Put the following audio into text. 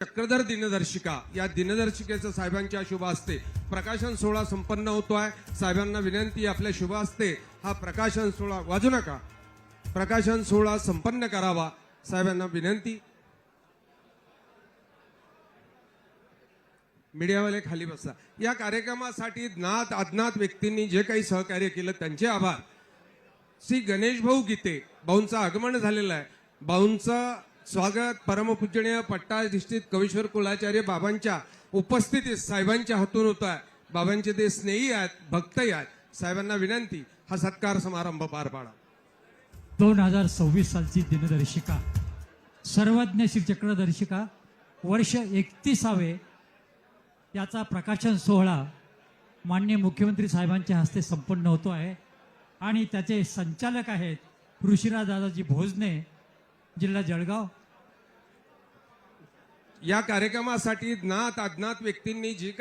चक्रधर दिनदर्शिका. या दिनदर्शिकेचं साहेबांच्या शुभ असते प्रकाशन सोहळा संपन्न होतो आहे साहेबांना विनंती आपल्या शुभ असते हा प्रकाशन सोहळा वाजू नका. प्रकाशन सोहळा संपन्न करावा. साहेबांना विनंती. मीडियावाले खाली बसा. या कार्यक्रमासाठी ज्ञात अज्ञात व्यक्तींनी जे काही सहकार्य केलं त्यांचे आभार. श्री गणेश भाऊ गीते भाऊंचं आगमन झालेलं आहे. भाऊंचं स्वागत परमपूजनीय पट्टाधिष्ठित कवीश्वर कुलाचार्य बाबांच्या उपस्थितीत साहेबांच्या हातून होत आहे. बाबांचे ते स्नेही आहेत भक्तही आहेत साहेबांना विनंती हा सत्कार समारंभ पार पाडा. दोन हजार सव्वीस सालची दिनदर्शिका सर्वज्ञ श्री चक्रदर्शिका वर्ष एकतीसावे याचा प्रकाशन सोहळा मान्य मुख्यमंत्री साहेबांच्या हस्ते संपन्न होतो आहे. आणि त्याचे संचालक आहेत ऋषिराज दादाजी भोजने जिल्हा जळगाव. या कार्यक्रमासाठी ज्ञात अज्ञात व्यक्तींनी जी काही